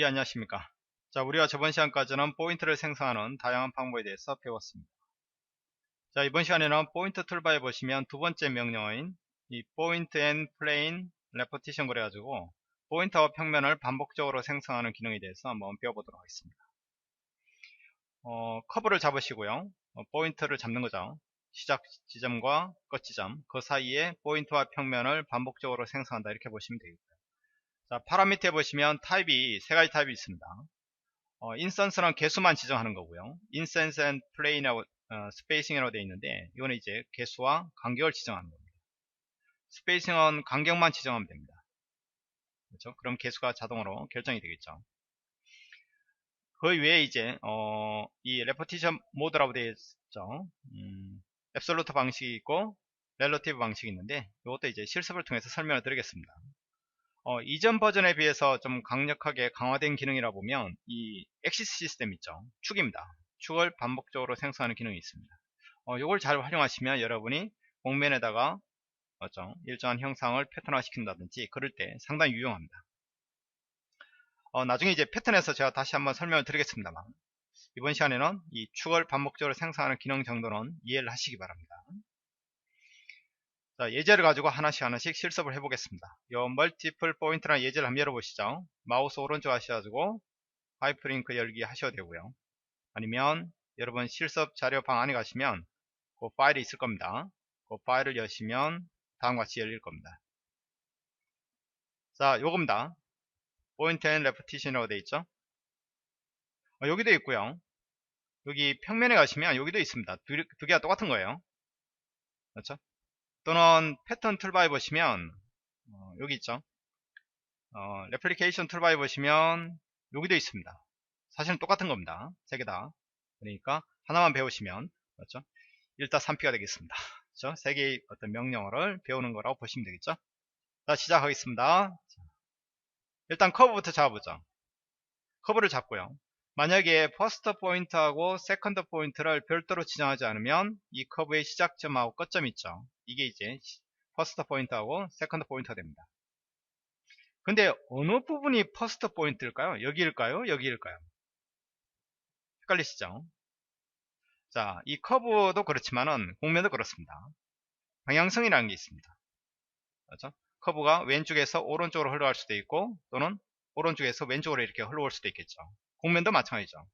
예, 안녕하십니까. 자, 우리가 저번 시간까지는 포인트를 생성하는 다양한 방법에 대해서 배웠습니다. 자, 이번 시간에는 포인트 툴바에 보시면 두 번째 명령어인 이 포인트 앤 플레인 레포티션 그래가지고 포인터와 평면을 반복적으로 생성하는 기능에 대해서 한번 배워보도록 하겠습니다. 어, 커브를 잡으시고요. 어, 포인트를 잡는 거죠. 시작 지점과 끝 지점 그 사이에 포인트와 평면을 반복적으로 생성한다 이렇게 보시면 되겠고요. 자, 파란 밑에 보시면 타입이 세 가지 타입이 있습니다. 어, 인스턴스는 개수만 지정하는 거고요. 인센스 앤 플레인하고 어, 스페이싱이라고 되어 있는데 이거는 이제 개수와 간격을 지정하는 겁니다. 스페이싱은 간격만 지정하면 됩니다. 그렇죠? 그럼 개수가 자동으로 결정이 되겠죠. 그 외에 이제 어, 이 레포티션 모드라고 되어 있죠. 음, 앱솔루트 방식이 있고 렐러티브 방식이 있는데 이것도 이제 실습을 통해서 설명을 드리겠습니다. 어, 이전 버전에 비해서 좀 강력하게 강화된 기능이라 보면 이 엑시스 시스템 있죠. 축입니다. 축을 반복적으로 생성하는 기능이 있습니다. 어, 이걸 잘 활용하시면 여러분이 공면에다가 어죠 일정한 형상을 패턴화 시킨다든지 그럴 때 상당히 유용합니다. 어, 나중에 이제 패턴에서 제가 다시 한번 설명을 드리겠습니다만 이번 시간에는 이 축을 반복적으로 생성하는 기능 정도는 이해를 하시기 바랍니다. 자, 예제를 가지고 하나씩 하나씩 실습을 해보겠습니다. 요 멀티플 포인트라는 예제를 한번 열어보시죠. 마우스 오른쪽 하셔가지고 하이프링크 열기 하셔도 되고요. 아니면 여러분 실습 자료 방 안에 가시면 그 파일이 있을 겁니다. 그 파일을 여시면 다음과 같이 열릴 겁니다. 자, 요겁니다. 포인트 앤 레프티션이라고 되어 있죠. 어, 여기도 있고요. 여기 평면에 가시면 여기도 있습니다. 두, 두 개가 똑같은 거예요. 그렇죠? 또는 패턴 툴바에 보시면 어, 여기 있죠? 어, 레플리케이션 툴바에 보시면 여기도 있습니다. 사실은 똑같은 겁니다. 세 개 다. 그러니까 하나만 배우시면 그렇죠? 1다 3피가 되겠습니다. 그렇죠? 세 개의 어떤 명령어를 배우는 거라고 보시면 되겠죠? 자 시작하겠습니다. 일단 커브부터 잡아보죠. 커브를 잡고요. 만약에 퍼스트 포인트하고 세컨드 포인트를 별도로 지정하지 않으면 이 커브의 시작점하고 끝점 있죠. 이게 이제 퍼스트 포인트하고 세컨드 포인트가 됩니다. 근데 어느 부분이 퍼스트 포인트일까요? 여기일까요? 여기일까요? 헷갈리시죠? 자, 이 커브도 그렇지만은 공면도 그렇습니다. 방향성이라는 게 있습니다. 그렇죠? 커브가 왼쪽에서 오른쪽으로 흘러갈 수도 있고 또는 오른쪽에서 왼쪽으로 이렇게 흘러올 수도 있겠죠. 공면도 마찬가지죠.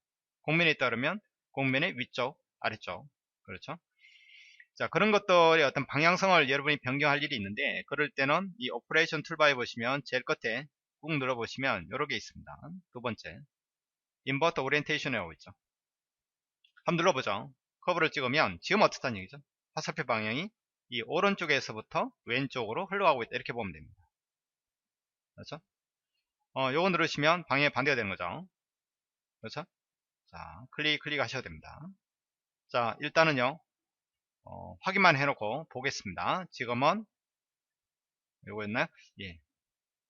공면에 따르면 공면의 위쪽, 아래쪽. 그렇죠? 자, 그런 것들의 어떤 방향성을 여러분이 변경할 일이 있는데, 그럴 때는 이 오퍼레이션 툴바에 보시면 제일 끝에 꾹 눌러보시면 이렇게 있습니다. 두 번째. 인버터 오리엔테이션이라고 있죠. 한번 눌러보죠. 커브를 찍으면 지금 어떻다는 얘기죠? 화살표 방향이 이 오른쪽에서부터 왼쪽으로 흘러가고 있다. 이렇게 보면 됩니다. 그렇죠? 어, 요거 누르시면 방향이 반대가 되는 거죠. 그렇죠? 자, 클릭, 클릭 하셔도 됩니다. 자, 일단은요, 어, 확인만 해놓고 보겠습니다. 지금은, 요거였나요? 예.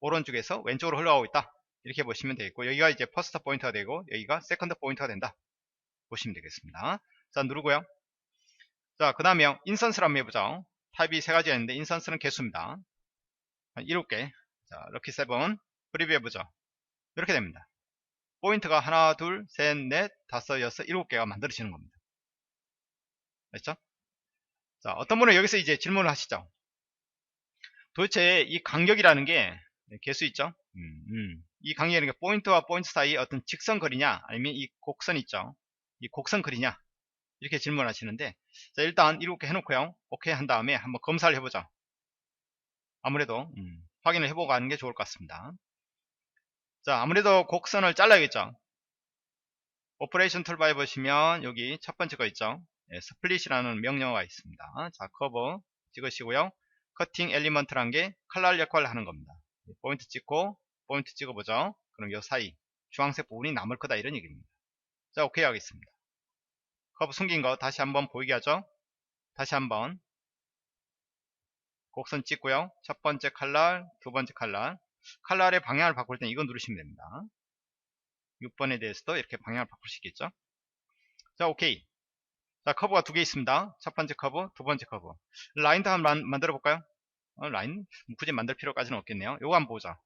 오른쪽에서 왼쪽으로 흘러가고 있다. 이렇게 보시면 되겠고, 여기가 이제 퍼스트 포인트가 되고, 여기가 세컨드 포인트가 된다. 보시면 되겠습니다. 자, 누르고요. 자, 그 다음에 인선스를 한번 해보죠. 타입이 세 가지가 있는데, 인선스는 개수입니다. 7개. 자, 럭키 세븐. 프리뷰 해보죠. 이렇게 됩니다. 포인트가 하나, 둘, 셋, 넷, 다섯, 여섯, 일곱 개가 만들어지는 겁니다. 됐죠? 자, 어떤 분은 여기서 이제 질문을 하시죠. 도대체 이 간격이라는 게 네, 개수 있죠? 음, 음. 이 간격이라는 게 포인트와 포인트 사이 어떤 직선 거리냐, 아니면 이 곡선 있죠? 이 곡선 거리냐? 이렇게 질문하시는데, 자, 일단 이렇게 해놓고요. 오케이 한 다음에 한번 검사를 해보죠. 아무래도 음, 확인을 해보고 가는 게 좋을 것 같습니다. 자, 아무래도 곡선을 잘라야겠죠. 오퍼레이션 툴바에 보시면 여기 첫 번째 거 있죠. 예, 스플릿이라는 명령어가 있습니다. 자, 커브 찍으시고요. 커팅 엘리먼트란 게 칼날 역할을 하는 겁니다. 포인트 찍고 포인트 찍어보죠. 그럼 이 사이 주황색 부분이 남을 거다 이런 얘기입니다. 자, 오케이 하겠습니다. 커브 숨긴 거 다시 한번 보이게 하죠. 다시 한번 곡선 찍고요. 첫 번째 칼날, 두 번째 칼날 칼날의 방향을 바꿀 때는 이거 누르시면 됩니다. 6번에 대해서도 이렇게 방향을 바꿀 수 있겠죠. 자, 오케이. 자, 커브가 두 개 있습니다. 첫 번째 커브, 두 번째 커브. 라인도 한번 만들어 볼까요? 어, 라인 굳이 만들 필요까지는 없겠네요. 요거 한번 보자.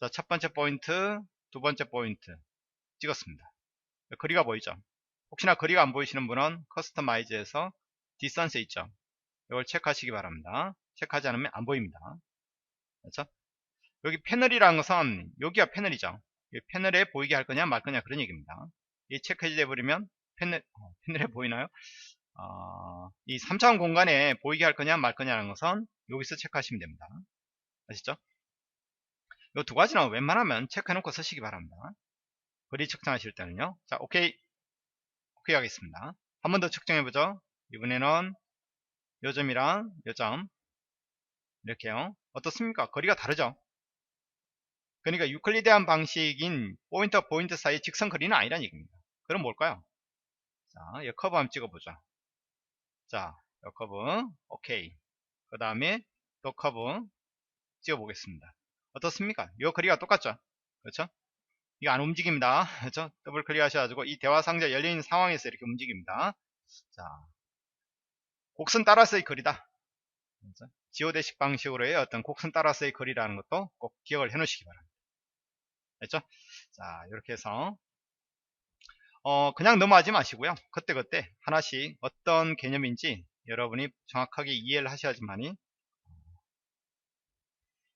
자, 첫 번째 포인트, 두 번째 포인트 찍었습니다. 거리가 보이죠? 혹시나 거리가 안 보이시는 분은 커스터마이즈에서 디스턴스 있죠? 이걸 체크하시기 바랍니다. 체크하지 않으면 안 보입니다. 그렇죠? 여기 패널이라는 것은 여기가 패널이죠. 이 패널에 보이게 할 거냐 말 거냐 그런 얘기입니다. 이 체크해제 버리면 패널, 어, 패널에 보이나요? 어, 이 3차원 공간에 보이게 할 거냐 말 거냐는 것은 여기서 체크하시면 됩니다. 아시죠? 이 두 가지는 웬만하면 체크해 놓고 쓰시기 바랍니다. 거리 측정하실 때는요. 자, 오케이. 오케이 하겠습니다. 한 번 더 측정해 보죠. 이번에는 요점이랑 요점 이렇게요. 어떻습니까? 거리가 다르죠? 그러니까 유클리드한 방식인 포인트와 포인트 사이 직선 거리는 아니란 얘기입니다. 그럼 뭘까요? 자, 이 커브 한번 찍어보죠. 자, 이 커브, 오케이. 그 다음에 또 커브 찍어보겠습니다. 어떻습니까? 이 거리가 똑같죠? 그렇죠? 이거 안 움직입니다. 그렇죠? 더블 클릭 하셔가지고 이 대화 상자 열려있는 상황에서 이렇게 움직입니다. 자, 곡선 따라서의 거리다. 그렇죠? 지오대식 방식으로의 어떤 곡선 따라서의 거리라는 것도 꼭 기억을 해 놓으시기 바랍니다. 됐죠? 자, 이렇게 해서 어, 그냥 넘어가지 마시고요. 그때 그때 하나씩 어떤 개념인지 여러분이 정확하게 이해를 하셔야지만이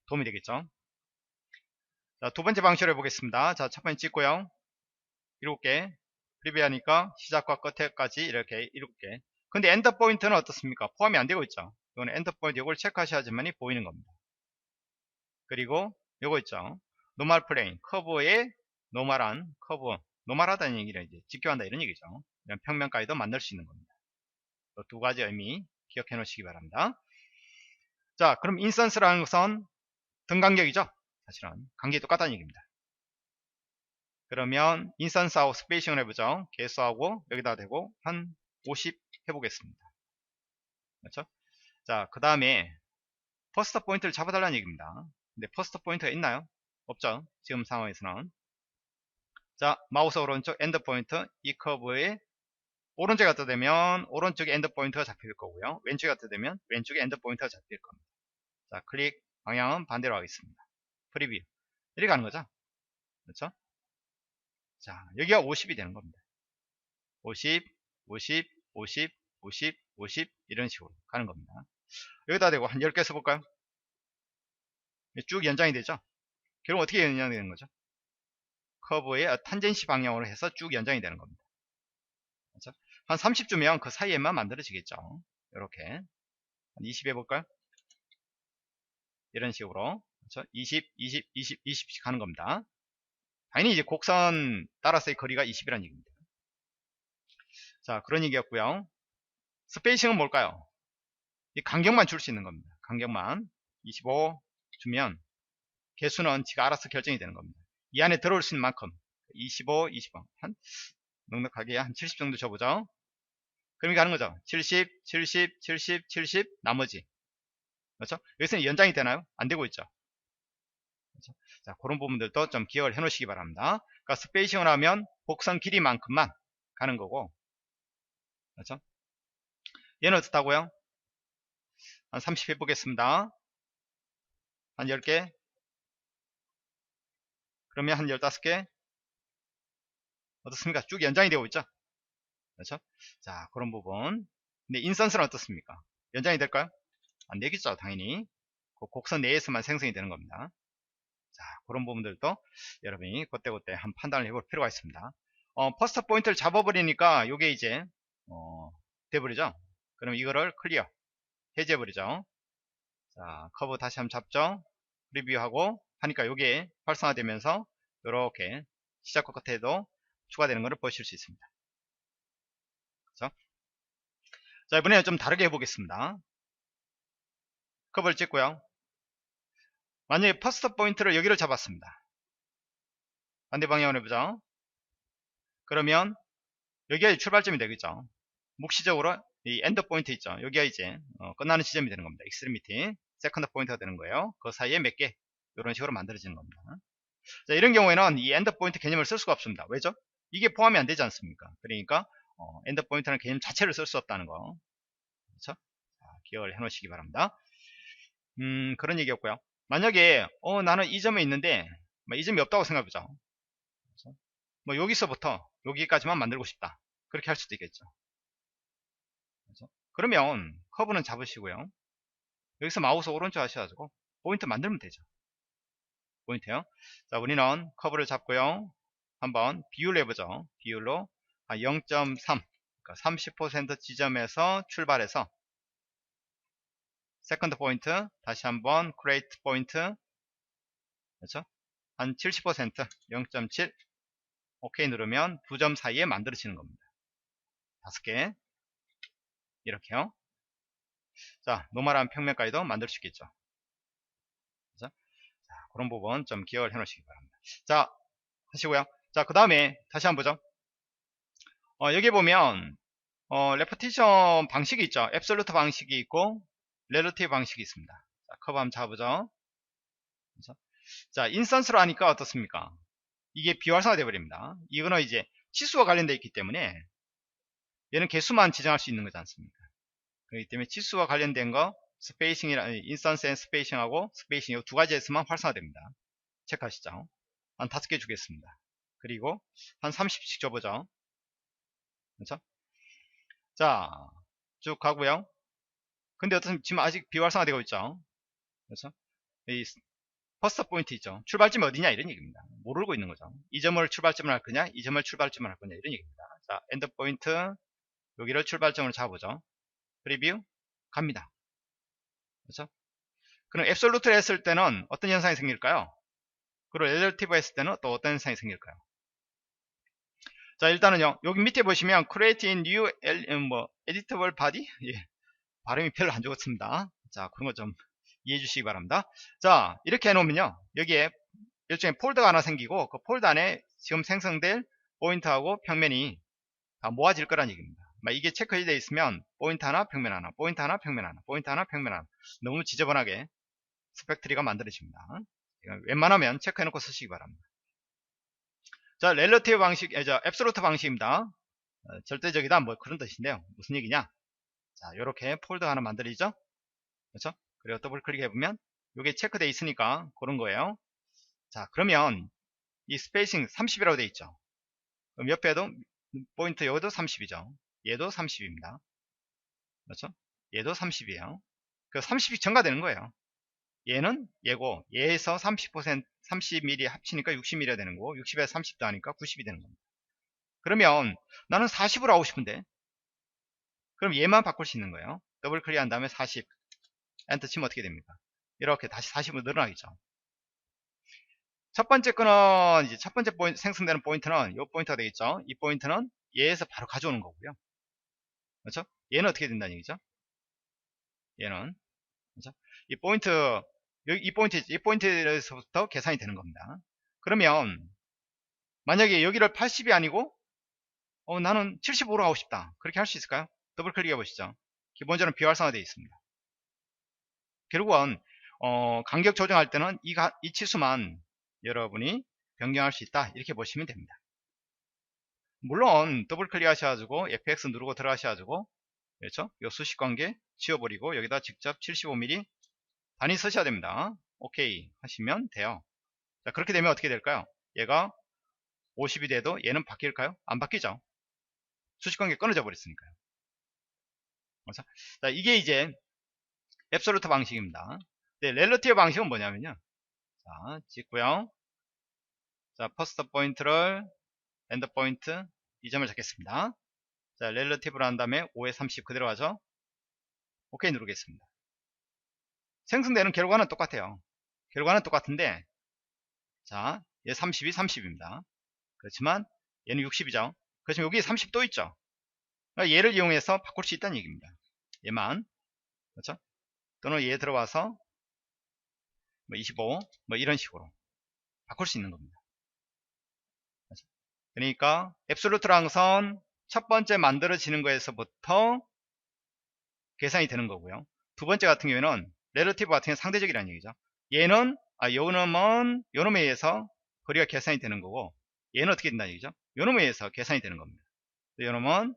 도움이 되겠죠. 자, 두 번째 방식을 해보겠습니다. 자, 첫 번째 찍고요. 7개. 프리뷰하니까 시작과 끝에까지 이렇게 7개. 근데 엔더 포인트는 어떻습니까? 포함이 안 되고 있죠. 이건 엔더 포인트 이걸 체크하셔야지만이 보이는 겁니다. 그리고 요거 있죠. 노멀 플레인, 커브의 노멀한 커브, 노멀하다는 얘기를 이제 직교한다 이런 얘기죠. 이런 평면까지도 만들 수 있는 겁니다. 두 가지 의미 기억해 놓으시기 바랍니다. 자, 그럼 인선스라는 것은 등간격이죠. 사실은 간격이 똑같다는 얘기입니다. 그러면 인선스하고 스페이싱을 해보죠. 개수하고 여기다 대고 한 50 해보겠습니다. 그렇죠? 자, 그 다음에 퍼스트 포인트를 잡아달라는 얘기입니다. 근데 퍼스트 포인트가 있나요? 없죠. 지금 상황에서는. 자, 마우스 오른쪽 엔드 포인트 이 커브의 오른쪽에 갖다 대면 오른쪽에 엔드 포인트가 잡힐 거고요. 왼쪽에 갖다 대면 왼쪽에 엔드 포인트가 잡힐 겁니다. 자, 클릭 방향은 반대로 하겠습니다. 프리뷰. 이렇게 가는 거죠. 그렇죠? 자, 여기가 50이 되는 겁니다. 50, 50, 50, 50, 50 이런 식으로 가는 겁니다. 여기다 대고 한 10개 써볼까요? 쭉 연장이 되죠? 결국 어떻게 연장이 되는 거죠? 커브의 탄젠시 방향으로 해서 쭉 연장이 되는 겁니다. 그렇죠? 한 30주면 그 사이에만 만들어지겠죠. 이렇게 한 20 해볼까요? 이런 식으로 그렇죠? 20, 20, 20, 20씩 가는 겁니다. 당연히 이제 곡선 따라서의 거리가 20이라는 얘기입니다. 자, 그런 얘기였고요. 스페이싱은 뭘까요? 이 간격만 줄 수 있는 겁니다. 간격만 25 주면 개수는 지가 알아서 결정이 되는 겁니다. 이 안에 들어올 수 있는 만큼 25, 25, 한 넉넉하게 한 70 정도 줘보죠. 이게 하는 거죠. 70, 70, 70, 70 나머지 그렇죠? 여기서는 연장이 되나요? 안 되고 있죠. 그렇죠? 자, 그런 부분들도 좀 기억을 해 놓으시기 바랍니다. 그러니까 스페이싱을 하면 곡선 길이만큼만 가는 거고 그렇죠? 얘는 어떻다고요? 한 30 해보겠습니다. 한 10개. 그러면 한 15개. 어떻습니까? 쭉 연장이 되고 있죠? 그렇죠? 자, 그런 부분. 근데 인선스는 어떻습니까? 연장이 될까요? 안 되겠죠, 당연히. 그 곡선 내에서만 생성이 되는 겁니다. 자, 그런 부분들도 여러분이 그때그때 한 판단을 해볼 필요가 있습니다. 어, 퍼스트 포인트를 잡아버리니까 이게 이제 어, 돼버리죠. 그럼 이거를 클리어 해제해버리죠. 자, 커브 다시 한번 잡죠. 리뷰하고 하니까 이게 활성화되면서 이렇게 시작과 끝에도 추가되는 것을 보실 수 있습니다. 그렇죠? 자, 이번에는 좀 다르게 해보겠습니다. 커브를 찍고요. 만약에 퍼스트 포인트를 여기를 잡았습니다. 반대 방향으로 해보죠. 그러면 여기가 출발점이 되겠죠. 묵시적으로 이 엔드 포인트 있죠. 여기가 이제 어, 끝나는 지점이 되는 겁니다. 익스트리미티 세컨드 포인트가 되는 거예요. 그 사이에 몇 개 이런 식으로 만들어지는 겁니다. 자, 이런 경우에는 이 엔드 포인트 개념을 쓸 수가 없습니다. 왜죠? 이게 포함이 안 되지 않습니까? 그러니까 어, 엔드 포인트라는 개념 자체를 쓸 수 없다는 거. 그렇죠? 자, 기억을 해 놓으시기 바랍니다. 음, 그런 얘기였고요. 만약에 어, 나는 이 점에 있는데 이 점이 없다고 생각해보자. 뭐 여기서부터 여기까지만 만들고 싶다. 그렇게 할 수도 있겠죠. 그렇죠? 그러면 커브는 잡으시고요. 여기서 마우스 오른쪽 하셔가지고 포인트 만들면 되죠. 포인트요. 자, 우리는 커브를 잡고요. 한번 비율 해보죠. 비율로 0.3, 그러니까 30% 지점에서 출발해서 세컨드 포인트, 다시 한번 크레이트 포인트, 그렇죠? 한 70%, 0.7, 오케이 누르면 두 점 사이에 만들어지는 겁니다. 다섯 개 이렇게요. 자, 노멀한 평면까지도 만들 수 있겠죠. 자, 그런 부분 좀 기억을 해 놓으시기 바랍니다. 자, 하시고요. 자, 그 다음에 다시 한번 보죠. 어, 여기 보면 어, 레퍼티션 방식이 있죠. 앱솔루트 방식이 있고 렐러티브 방식이 있습니다. 자, 커브 한번 잡아보죠. 그죠? 자, 인스턴스로 하니까 어떻습니까? 이게 비활성화 되어버립니다. 이거는 이제 치수와 관련되어 있기 때문에 얘는 개수만 지정할 수 있는 거지 않습니까? 그렇기 때문에 치수와 관련된 거 스페이싱이라 인스턴스 앤 스페이싱하고 스페이싱 이 두 가지 에서만 활성화됩니다. 체크하시죠. 한 다섯 개 주겠습니다. 그리고 한 30씩 줘보죠. 그렇죠? 자, 쭉 가고요. 근데 어떤 지금 아직 비활성화되고 있죠. 그렇죠? 이 퍼스트 포인트 있죠. 출발점이 어디냐 이런 얘기입니다. 모르고 있는 거죠. 이 점을 출발점을 할 거냐, 이 점을 출발점을 할 거냐 이런 얘기입니다. 자, 엔드 포인트 여기를 출발점으로 잡아보죠. 프리뷰 갑니다. 그렇죠? 그럼 앱솔루트를 했을 때는 어떤 현상이 생길까요? 그리고 렐러티브 했을 때는 또 어떤 현상이 생길까요? 자 일단은요 여기 밑에 보시면 create a new 뭐 editable body 예, 발음이 별로 안 좋습니다 자 그런 거 좀 이해해 주시기 바랍니다 자 이렇게 해 놓으면요 여기에 일종의 폴더가 하나 생기고 그 폴더 안에 지금 생성될 포인트하고 평면이 다 모아질 거란 얘기입니다 이게 체크되어 있으면 포인트 하나 평면 하나 포인트 하나 평면 하나 포인트 하나 평면 하나 너무 지저분하게 스펙트리가 만들어집니다 웬만하면 체크해 놓고 쓰시기 바랍니다 자, 렐러티브 방식, 저, 앱솔루트 방식입니다. 어, 절대적이다, 뭐 그런 뜻인데요. 무슨 얘기냐? 자, 요렇게 폴더 하나 만들이죠? 그렇죠? 그리고 더블 클릭해보면, 요게 체크되어 있으니까, 그런 거예요. 자, 그러면, 이 스페이싱 30이라고 되어 있죠? 그럼 옆에도, 포인트 여기도 30이죠? 얘도 30입니다. 그렇죠? 얘도 30이에요. 그 30이 증가되는 거예요. 얘는 얘고 얘에서 30% 30mm 합치니까 60mm가 되는 거고 60에서 30 더하니까 90이 되는 겁니다. 그러면 나는 40으로 하고 싶은데 그럼 얘만 바꿀 수 있는 거예요. 더블 클릭한 다음에 40 엔터 치면 어떻게 됩니까? 이렇게 다시 40으로 늘어나겠죠. 첫 번째 거는 이제 첫 번째 포인트, 생성되는 포인트는 이 포인트가 되겠죠. 이 포인트는 얘에서 바로 가져오는 거고요. 그렇죠? 얘는 어떻게 된다는 얘기죠? 얘는 그렇죠? 이 포인트 여기 이 포인트 이 포인트에서부터 계산이 되는 겁니다. 그러면 만약에 여기를 80이 아니고 어, 나는 75로 하고 싶다. 그렇게 할 수 있을까요? 더블 클릭해 보시죠. 기본적으로 비활성화되어 있습니다. 결국은 어, 간격 조정할 때는 이, 가, 이 치수만 여러분이 변경할 수 있다. 이렇게 보시면 됩니다. 물론 더블 클릭 하셔가지고 FX 누르고 들어가셔가지고 그렇죠? 요 수식 관계 지워버리고 여기다 직접 75mm 단위 쓰셔야 됩니다. 오케이 하시면 돼요. 자, 그렇게 되면 어떻게 될까요? 얘가 50이 돼도 얘는 바뀔까요? 안 바뀌죠. 수식 관계 끊어져 버렸으니까요. 그래서 자, 이게 이제 앱솔루트 방식입니다. 네, 렐러티브 방식은 뭐냐면요. 자, 찍고요. 자, 퍼스트 포인트를 엔드 포인트 이 점을 잡겠습니다. 자, 렐러티브를 한 다음에 5에 30 그대로 가죠. 오케이 누르겠습니다. 생성되는 결과는 똑같아요. 결과는 똑같은데 자, 얘 30이 30입니다. 그렇지만 얘는 60이죠. 그렇지만 여기 30도 있죠. 그러니까 얘를 이용해서 바꿀 수 있다는 얘기입니다. 얘만 그렇죠? 또는 얘 들어와서 뭐 25, 뭐 이런 식으로 바꿀 수 있는 겁니다. 그러니까 앱솔루트 랑선 첫 번째 만들어지는 거에서부터 계산이 되는 거고요. 두 번째 같은 경우에는 레러티브 같은 경우는 상대적이라는 얘기죠. 얘는 아 요놈은 요놈에 의해서 거리가 계산이 되는 거고 얘는 어떻게 된다는 얘기죠. 요놈에 의해서 계산이 되는 겁니다. 요놈은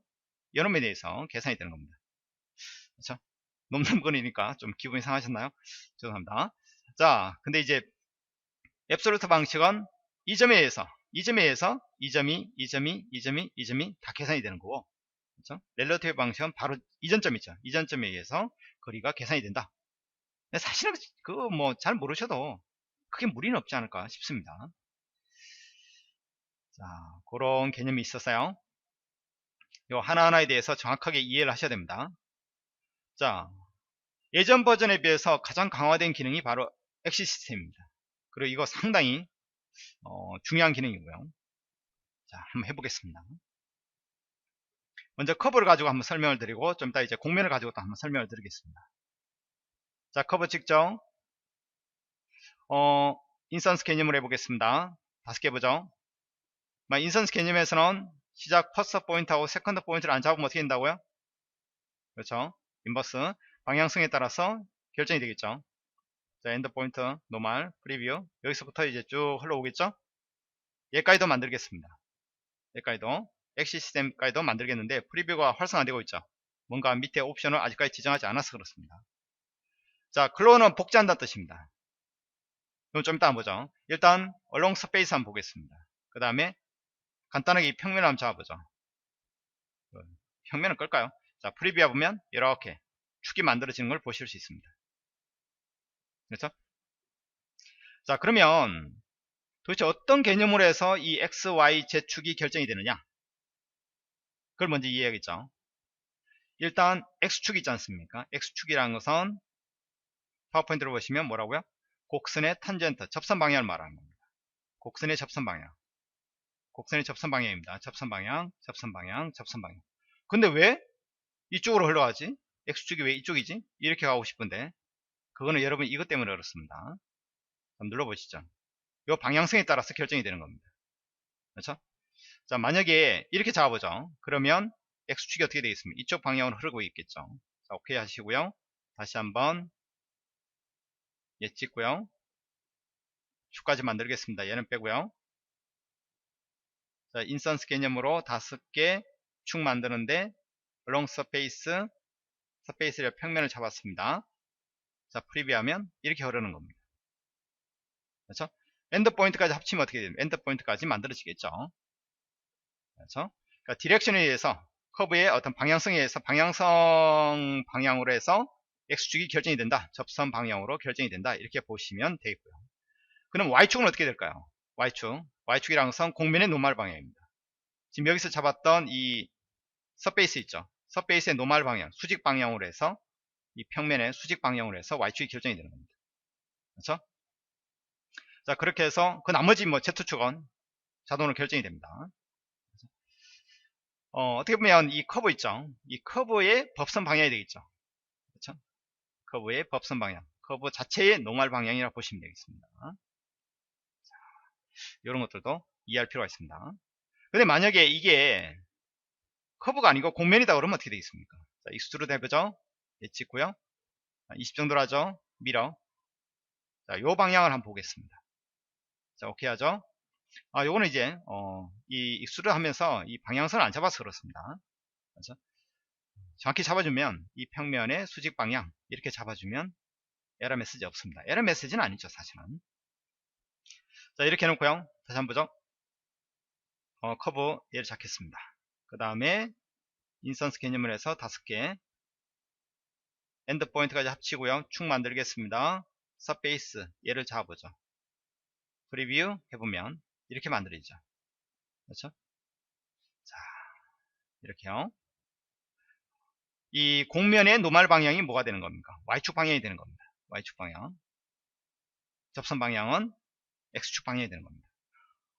요놈에 대해서 계산이 되는 겁니다. 그렇죠? 놈놈거리니까 좀 기분이 상하셨나요? 죄송합니다. 자, 근데 이제 앱솔루트 방식은 이 점에 의해서 이 점에 의해서 이 점이, 이 점이, 이 점이, 이 점이 다 계산이 되는 거고. 그렇죠? 렐러티브 방식은 바로 이전점 있죠. 이전점에 의해서 거리가 계산이 된다. 사실은 그거 뭐 잘 모르셔도 크게 무리는 없지 않을까 싶습니다. 자, 그런 개념이 있었어요. 요 하나하나에 대해서 정확하게 이해를 하셔야 됩니다. 자, 예전 버전에 비해서 가장 강화된 기능이 바로 엑시 시스템입니다. 그리고 이거 상당히 어, 중요한 기능이고요. 자, 한번 해보겠습니다. 먼저 커브를 가지고 한번 설명을 드리고 좀 이따 이제 공면을 가지고 또 한번 설명을 드리겠습니다. 자, 커브 측정. 어, 인선스 개념을 해보겠습니다. 다섯 개 보죠. 인선스 개념에서는 시작 퍼스트 포인트하고 세컨드 포인트를 안 잡으면 어떻게 된다고요? 그렇죠. 인버스 방향성에 따라서 결정이 되겠죠. 자, 엔드 포인트, 노말, 프리뷰 여기서부터 이제 쭉 흘러오겠죠. 얘까지도 만들겠습니다. 얘까지도 엑시 시스템까지도 만들겠는데 프리뷰가 활성화되고 있죠. 뭔가 밑에 옵션을 아직까지 지정하지 않아서 그렇습니다. 자, 클로는 복제한다는 뜻입니다. 그럼 좀 이따 보죠. 일단 along space 한번 보겠습니다. 그 다음에 간단하게 이 평면을 한번 잡아보죠. 그 평면을 끌까요? 자, 프리뷰해 보면 이렇게 축이 만들어지는 걸 보실 수 있습니다. 그렇죠? 자, 그러면 도대체 어떤 개념으로 해서 이 x, y, z 축이 결정이 되느냐? 그걸 먼저 이해해야겠죠. 일단 x축이 있지 않습니까? x축이라는 것은 파워포인트로 보시면 뭐라고요? 곡선의 탄젠트, 접선 방향을 말하는 겁니다. 곡선의 접선 방향. 곡선의 접선 방향입니다. 접선 방향, 접선 방향, 접선 방향. 근데 왜 이쪽으로 흘러가지? X축이 왜 이쪽이지? 이렇게 가고 싶은데 그거는 여러분 이것 때문에 그렇습니다. 한번 눌러보시죠. 이 방향성에 따라서 결정이 되는 겁니다. 그렇죠? 자 만약에 이렇게 잡아보죠. 그러면 X축이 어떻게 되겠습니까? 이쪽 방향으로 흐르고 있겠죠. 자 오케이 하시고요. 다시 한번 얘 찍고요. 축까지 만들겠습니다. 얘는 빼고요. 자, 인선스 개념으로 다섯 개 축 만드는데 along surface 서페이스를 평면을 잡았습니다. 자, 프리뷰하면 이렇게 흐르는 겁니다. 그렇죠? 엔드 포인트까지 합치면 어떻게 됩니까? 엔드 포인트까지 만들어지겠죠. 그렇죠? 그러니까 디렉션에 의해서 커브의 어떤 방향성에 의해서 방향성 방향으로 해서 X축이 결정이 된다. 접선 방향으로 결정이 된다. 이렇게 보시면 되겠고요. 그럼 Y축은 어떻게 될까요? Y축. Y축이라는 것은 공면의 노말 방향입니다. 지금 여기서 잡았던 이 서페이스 있죠. 서페이스의 노말 방향, 수직 방향으로 해서 이 평면의 수직 방향으로 해서 Y축이 결정이 되는 겁니다. 그렇죠? 자, 그렇게 해서 그 나머지 뭐 Z축은 자동으로 결정이 됩니다. 어, 떻게 보면 이 커브 있죠. 이 커브의 법선 방향이 되겠죠. 그렇죠? 커브의 법선 방향, 커브 자체의 노말 방향이라고 보시면 되겠습니다. 자, 이런 것들도 이해할 필요가 있습니다. 근데 만약에 이게 커브가 아니고 공면이다 그러면 어떻게 되겠습니까? 자, 익스트루드 해보죠. 예, 찍고요. 20 정도로 하죠. 밀어. 자, 요 방향을 한번 보겠습니다. 자, 오케이 하죠. 아, 요거는 이제, 어, 이 익스트루드 하면서 이 방향선을 안 잡아서 그렇습니다. 그렇죠? 정확히 잡아주면 이 평면의 수직 방향 이렇게 잡아주면 에러 메시지 없습니다. 에러 메시지는 아니죠, 사실은. 자, 이렇게 해놓고요. 다시 한번 보죠. 어, 커브 얘를 잡겠습니다. 그 다음에 인선스 개념을 해서 다섯 개 엔드 포인트까지 합치고요. 축 만들겠습니다. 서페이스 얘를 잡아보죠. 프리뷰 해보면 이렇게 만들어지죠. 그렇죠? 자 이렇게요. 이 공면의 노말 방향이 뭐가 되는 겁니까? Y축 방향이 되는 겁니다. Y축 방향. 접선 방향은 X축 방향이 되는 겁니다.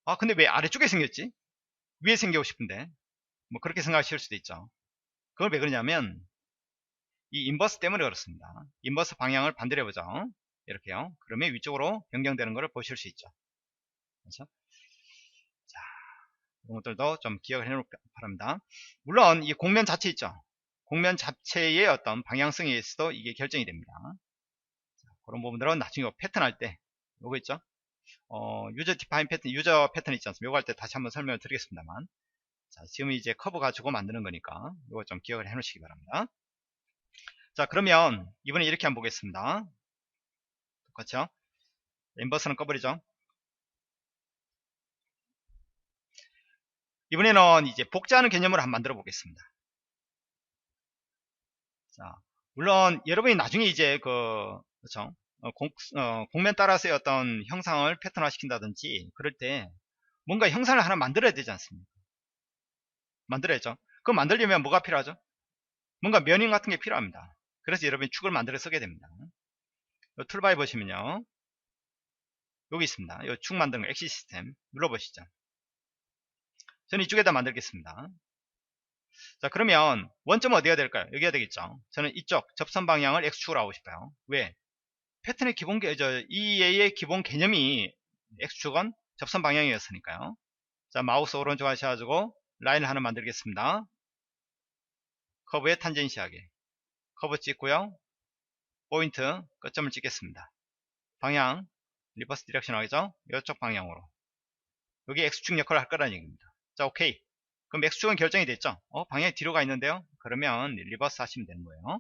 아 근데 왜 아래쪽에 생겼지? 위에 생기고 싶은데. 뭐 그렇게 생각하실 수도 있죠. 그걸 왜 그러냐면 이 인버스 때문에 그렇습니다. 인버스 방향을 반대로 해보죠. 이렇게요. 그러면 위쪽으로 변경되는 것을 보실 수 있죠. 그렇죠? 자, 이런 것들도 좀 기억을 해놓을 바랍니다. 물론 이 공면 자체 있죠. 공면 자체의 어떤 방향성에 의해서도 이게 결정이 됩니다. 자, 그런 부분들은 나중에 패턴 할 때, 요거 있죠. 어, 유저 디파인 패턴, 유저 패턴 있지 않습니까? 요거 할 때 다시 한번 설명을 드리겠습니다만. 자, 지금 이제 커브 가지고 만드는 거니까 이거 좀 기억을 해 놓으시기 바랍니다. 자, 그러면 이번에 이렇게 한번 보겠습니다. 똑같죠? 인버스는 꺼버리죠. 이번에는 이제 복제하는 개념으로 한번 만들어 보겠습니다. 자, 물론 여러분이 나중에 이제 그 그렇죠? 어, 공, 어, 공면 따라서의 어떤 형상을 패턴화 시킨다든지 그럴 때 뭔가 형상을 하나 만들어야 되지 않습니까? 만들어야죠. 그거 만들려면 뭐가 필요하죠? 뭔가 면인 같은 게 필요합니다. 그래서 여러분이 축을 만들어 쓰게 됩니다. 툴바에 보시면요. 여기 있습니다. 이 축 만드는 거, 엑시 시스템 눌러보시죠. 저는 이쪽에다 만들겠습니다. 자 그러면 원점은 어디가 될까요? 여기가 되겠죠. 저는 이쪽 접선 방향을 X축으로 하고 싶어요. 왜? 패턴의 기본 개, 저 EA의 기본 개념이 X축은 접선 방향이었으니까요. 자 마우스 오른쪽 하셔가지고 라인을 하나 만들겠습니다. 커브에 탄젠시하게 커브 찍고요. 포인트 끝점을 찍겠습니다. 방향 리버스 디렉션 하겠죠? 이쪽 방향으로 여기 X축 역할을 할 거라는 얘기입니다. 자 오케이 그럼 X축은 결정이 됐죠? 어 방향이 뒤로 가 있는데요? 그러면 리버스 하시면 되는 거예요.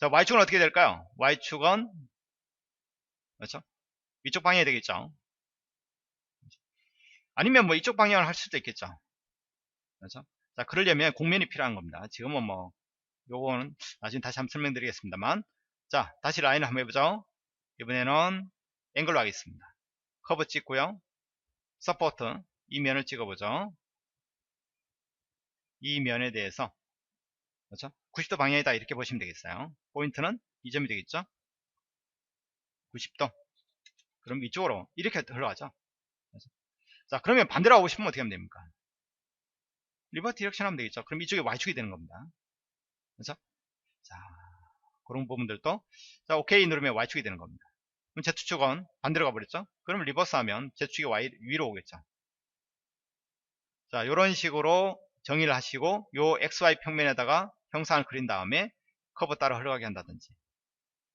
자 Y축은 어떻게 될까요? Y축은 그렇죠? 이쪽 방향이 되겠죠? 아니면 뭐 이쪽 방향을 할 수도 있겠죠? 그렇죠? 자 그러려면 공면이 필요한 겁니다. 지금은 뭐 요거는 나중에 다시 한번 설명드리겠습니다만 자 다시 라인을 한번 해보죠. 이번에는 앵글로 하겠습니다. 커브 찍고요. 서포트 이 면을 찍어보죠. 이 면에 대해서 그렇죠? 90도 방향이다 이렇게 보시면 되겠어요. 포인트는 이 점이 되겠죠? 90도. 그럼 이쪽으로 이렇게 흘러가죠. 그렇죠? 자 그러면 반대로 하고 싶으면 어떻게 하면 됩니까? 리버 디렉션 하면 되겠죠. 그럼 이쪽에 Y축이 되는 겁니다. 그렇죠? 자 그런 부분들도 자 오케이 누르면 Y축이 되는 겁니다. 그럼 Z축은 반대로 가버렸죠? 그럼 리버스 하면 Z축이 Y 위로 오겠죠. 자, 이런 식으로 정의를 하시고 요 XY 평면에다가 형상을 그린 다음에 커브 따라 흘러가게 한다든지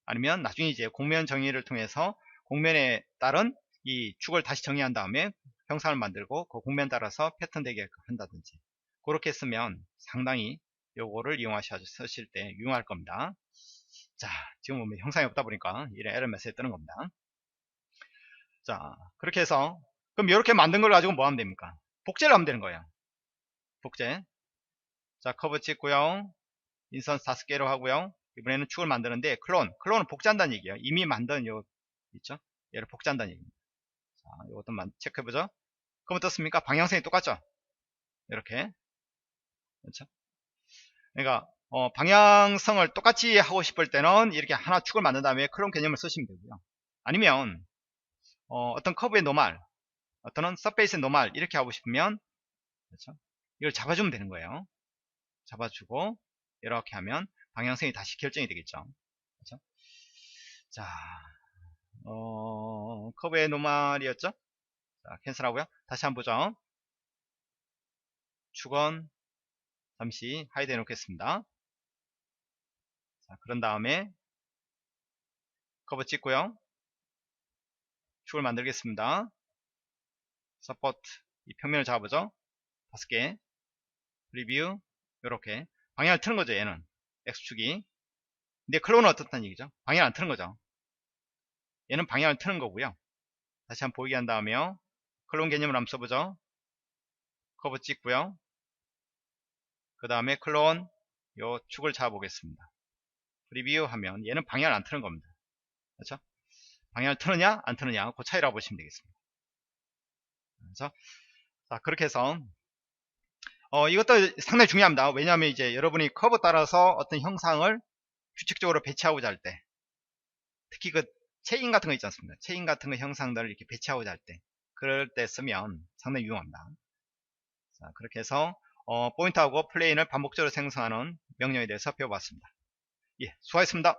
아니면 나중에 이제 공면 정의를 통해서 공면에 따른 이 축을 다시 정의한 다음에 형상을 만들고 그 공면 따라서 패턴 되게 한다든지 그렇게 쓰면 상당히 요거를 이용하실 때 유용할 겁니다. 자, 지금 보면 형상이 없다 보니까 이런 에러 메시지 뜨는 겁니다. 자, 그렇게 해서 그럼 이렇게 만든 걸 가지고 뭐 하면 됩니까? 복제를 하면 되는 거예요. 복제. 자, 커브 찍고요. 인선스 다섯 개로 하고요. 이번에는 축을 만드는데 클론. 클론은 복제한다는 얘기예요. 이미 만든 요 있죠? 얘를 복제한다는 얘기입니다. 자, 이것도 체크해 보죠. 그럼 어떻습니까? 방향성이 똑같죠? 이렇게. 그렇죠? 그러니까 어, 방향성을 똑같이 하고 싶을 때는 이렇게 하나 축을 만든 다음에 클론 개념을 쓰시면 되고요. 아니면 어, 떤 커브의 노말 어떤 서페이스의 노말 이렇게 하고 싶으면 그렇죠? 이걸 잡아주면 되는 거예요. 잡아주고 이렇게 하면 방향성이 다시 결정이 되겠죠. 그렇죠? 자, 어, 커브의 노말이었죠? 자, 캔슬하고요. 다시 한번 보죠. 축원 잠시 하이드 해놓겠습니다. 자, 그런 다음에 커브 찍고요. 축을 만들겠습니다. 서포트 이 평면을 잡아보죠. 다섯 개 리뷰 이렇게 방향을 트는 거죠. 얘는 X축이 근데 클론은 어떻다는 얘기죠? 방향을 안 트는 거죠. 얘는 방향을 트는 거고요. 다시 한번 보이게 한 다음에 클론 개념을 한번 써보죠. 커브 찍고요. 그 다음에 클론 요 축을 잡아보겠습니다. 프리뷰 하면 얘는 방향을 안 트는 겁니다. 그렇죠? 방향을 트느냐 안 트느냐 그 차이라고 보시면 되겠습니다. 그래서 자 그렇게 해서 어, 이것도 상당히 중요합니다. 왜냐하면 이제 여러분이 커브 따라서 어떤 형상을 규칙적으로 배치하고자 할 때, 특히 그 체인 같은 거 있지 않습니까? 체인 같은 거 형상들을 이렇게 배치하고자 할 때, 그럴 때 쓰면 상당히 유용합니다. 자, 그렇게 해서 어, 포인트하고 플레인을 반복적으로 생성하는 명령에 대해서 배워봤습니다. 예, 수고하셨습니다.